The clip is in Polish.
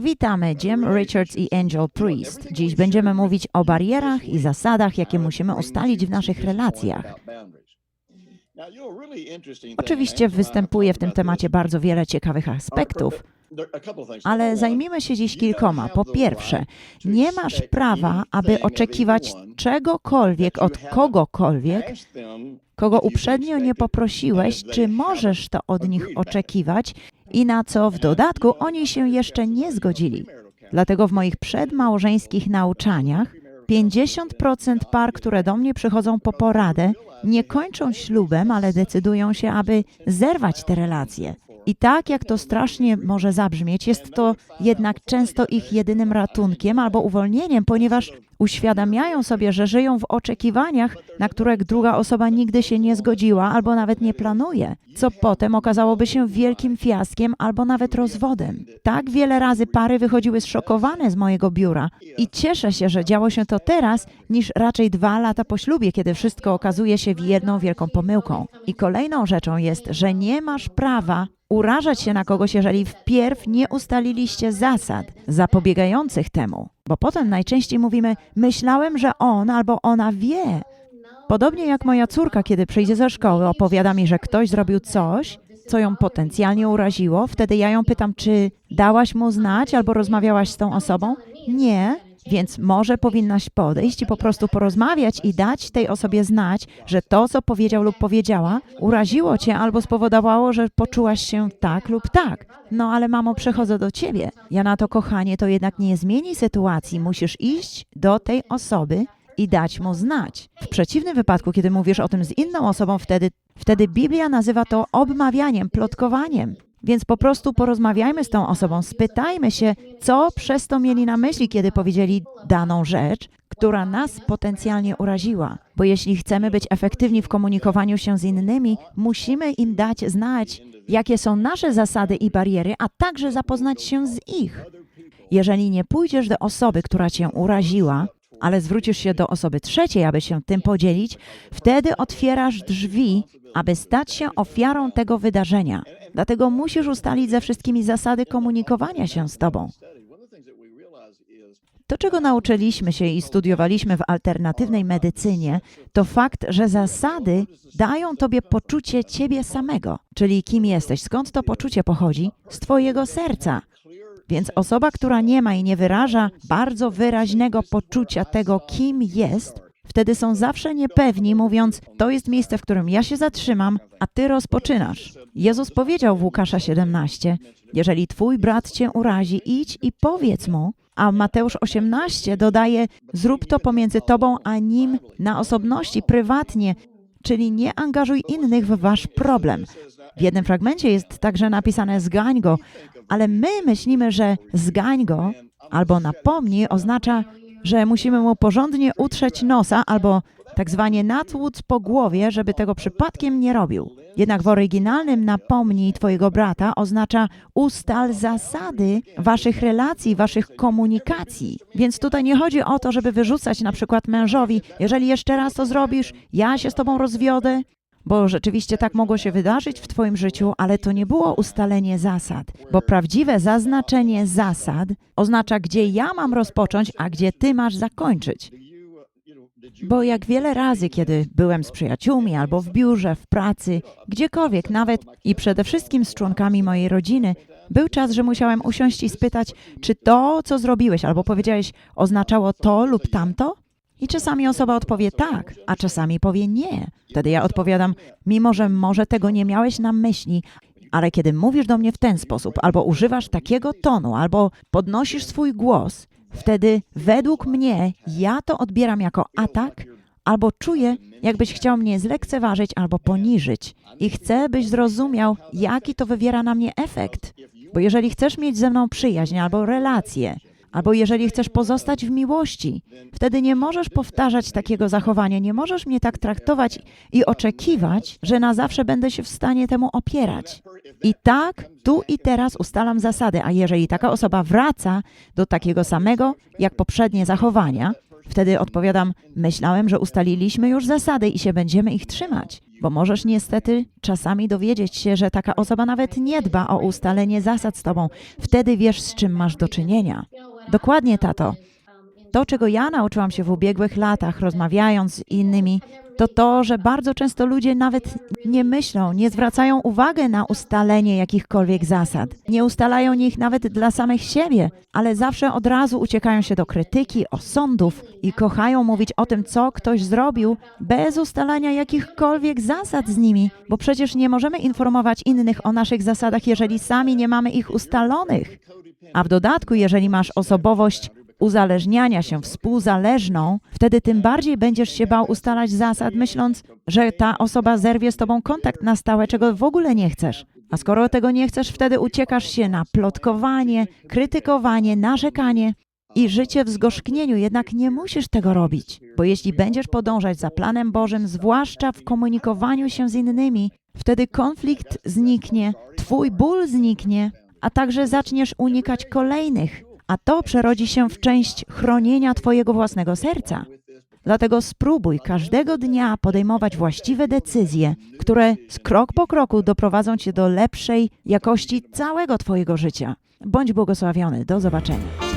Witamy, Jim Richards i Angel Priest. Dziś będziemy mówić o barierach i zasadach, jakie musimy ustalić w naszych relacjach. Oczywiście występuje w tym temacie bardzo wiele ciekawych aspektów, ale zajmijmy się dziś kilkoma. Po pierwsze, nie masz prawa, aby oczekiwać czegokolwiek od kogokolwiek, kogo uprzednio nie poprosiłeś, czy możesz to od nich oczekiwać i na co w dodatku oni się jeszcze nie zgodzili. Dlatego w moich przedmałżeńskich nauczaniach 50% par, które do mnie przychodzą po poradę, nie kończą ślubem, ale decydują się, aby zerwać te relacje. I tak jak to strasznie może zabrzmieć, jest to jednak często ich jedynym ratunkiem albo uwolnieniem, ponieważ uświadamiają sobie, że żyją w oczekiwaniach, na które druga osoba nigdy się nie zgodziła albo nawet nie planuje, co potem okazałoby się wielkim fiaskiem albo nawet rozwodem. Tak wiele razy pary wychodziły zszokowane z mojego biura i cieszę się, że działo się to teraz, niż raczej dwa lata po ślubie, kiedy wszystko okazuje się jedną wielką pomyłką. I kolejną rzeczą jest, że nie masz prawa urażać się na kogoś, jeżeli wpierw nie ustaliliście zasad zapobiegających temu. Bo potem najczęściej mówimy, myślałem, że on albo ona wie. Podobnie jak moja córka, kiedy przyjdzie ze szkoły, opowiada mi, że ktoś zrobił coś, co ją potencjalnie uraziło, wtedy ja ją pytam, czy dałaś mu znać albo rozmawiałaś z tą osobą? Nie, więc może powinnaś podejść i po prostu porozmawiać i dać tej osobie znać, że to, co powiedział lub powiedziała, uraziło cię albo spowodowało, że poczułaś się tak lub tak. No ale mamo, przechodzę do ciebie. Ja na to, kochanie, to jednak nie zmieni sytuacji. Musisz iść do tej osoby i dać mu znać. W przeciwnym wypadku, kiedy mówisz o tym z inną osobą, wtedy, wtedy Biblia nazywa to obmawianiem, plotkowaniem. Więc po prostu porozmawiajmy z tą osobą, spytajmy się, co przez to mieli na myśli, kiedy powiedzieli daną rzecz, która nas potencjalnie uraziła. Bo jeśli chcemy być efektywni w komunikowaniu się z innymi, musimy im dać znać, jakie są nasze zasady i bariery, a także zapoznać się z ich. Jeżeli nie pójdziesz do osoby, która cię uraziła, ale zwrócisz się do osoby trzeciej, aby się tym podzielić, wtedy otwierasz drzwi, aby stać się ofiarą tego wydarzenia. Dlatego musisz ustalić ze wszystkimi zasady komunikowania się z tobą. To, czego nauczyliśmy się i studiowaliśmy w alternatywnej medycynie, to fakt, że zasady dają tobie poczucie ciebie samego, czyli kim jesteś, skąd to poczucie pochodzi? Z twojego serca. Więc osoba, która nie ma i nie wyraża bardzo wyraźnego poczucia tego, kim jest, wtedy są zawsze niepewni, mówiąc: To jest miejsce, w którym ja się zatrzymam, a ty rozpoczynasz. Jezus powiedział w Łukasza 17: Jeżeli twój brat cię urazi, idź i powiedz mu. A Mateusz 18 dodaje: Zrób to pomiędzy tobą a nim na osobności, prywatnie, czyli nie angażuj innych w wasz problem. W jednym fragmencie jest także napisane zgań go, ale my myślimy, że zgań go albo napomnij oznacza, że musimy mu porządnie utrzeć nosa albo tak zwanie natłuc po głowie, żeby tego przypadkiem nie robił. Jednak w oryginalnym napomnij twojego brata oznacza ustal zasady waszych relacji, waszych komunikacji. Więc tutaj nie chodzi o to, żeby wyrzucać na przykład mężowi, jeżeli jeszcze raz to zrobisz, ja się z tobą rozwiodę, bo rzeczywiście tak mogło się wydarzyć w Twoim życiu, ale to nie było ustalenie zasad, bo prawdziwe zaznaczenie zasad oznacza, gdzie ja mam rozpocząć, a gdzie Ty masz zakończyć. Bo jak wiele razy, kiedy byłem z przyjaciółmi albo w biurze, w pracy, gdziekolwiek nawet i przede wszystkim z członkami mojej rodziny, był czas, że musiałem usiąść i spytać, czy to, co zrobiłeś albo powiedziałeś, oznaczało to lub tamto? I czasami osoba odpowie tak, a czasami powie nie. Wtedy ja odpowiadam, mimo że może tego nie miałeś na myśli, ale kiedy mówisz do mnie w ten sposób, albo używasz takiego tonu, albo podnosisz swój głos, wtedy według mnie ja to odbieram jako atak, albo czuję, jakbyś chciał mnie zlekceważyć albo poniżyć. I chcę, byś zrozumiał, jaki to wywiera na mnie efekt. Bo jeżeli chcesz mieć ze mną przyjaźń albo relacje, albo jeżeli chcesz pozostać w miłości, wtedy nie możesz powtarzać takiego zachowania, nie możesz mnie tak traktować i oczekiwać, że na zawsze będę się w stanie temu opierać. I tak, tu i teraz ustalam zasady, a jeżeli taka osoba wraca do takiego samego jak poprzednie zachowania, wtedy odpowiadam: Myślałem, że ustaliliśmy już zasady i się będziemy ich trzymać. Bo możesz niestety czasami dowiedzieć się, że taka osoba nawet nie dba o ustalenie zasad z tobą. Wtedy wiesz, z czym masz do czynienia. Dokładnie, tato. To, czego ja nauczyłam się w ubiegłych latach, rozmawiając z innymi, to to, że bardzo często ludzie nawet nie myślą, nie zwracają uwagi na ustalenie jakichkolwiek zasad. Nie ustalają ich nawet dla samych siebie, ale zawsze od razu uciekają się do krytyki, osądów i kochają mówić o tym, co ktoś zrobił, bez ustalania jakichkolwiek zasad z nimi, bo przecież nie możemy informować innych o naszych zasadach, jeżeli sami nie mamy ich ustalonych. A w dodatku, jeżeli masz osobowość uzależniania się współzależną, wtedy tym bardziej będziesz się bał ustalać zasad, myśląc, że ta osoba zerwie z tobą kontakt na stałe, czego w ogóle nie chcesz. A skoro tego nie chcesz, wtedy uciekasz się na plotkowanie, krytykowanie, narzekanie i życie w zgorzknieniu. Jednak nie musisz tego robić, bo jeśli będziesz podążać za planem Bożym, zwłaszcza w komunikowaniu się z innymi, wtedy konflikt zniknie, twój ból zniknie, a także zaczniesz unikać kolejnych a to przerodzi się w część chronienia Twojego własnego serca. Dlatego spróbuj każdego dnia podejmować właściwe decyzje, które z krok po kroku doprowadzą Cię do lepszej jakości całego Twojego życia. Bądź błogosławiony. Do zobaczenia.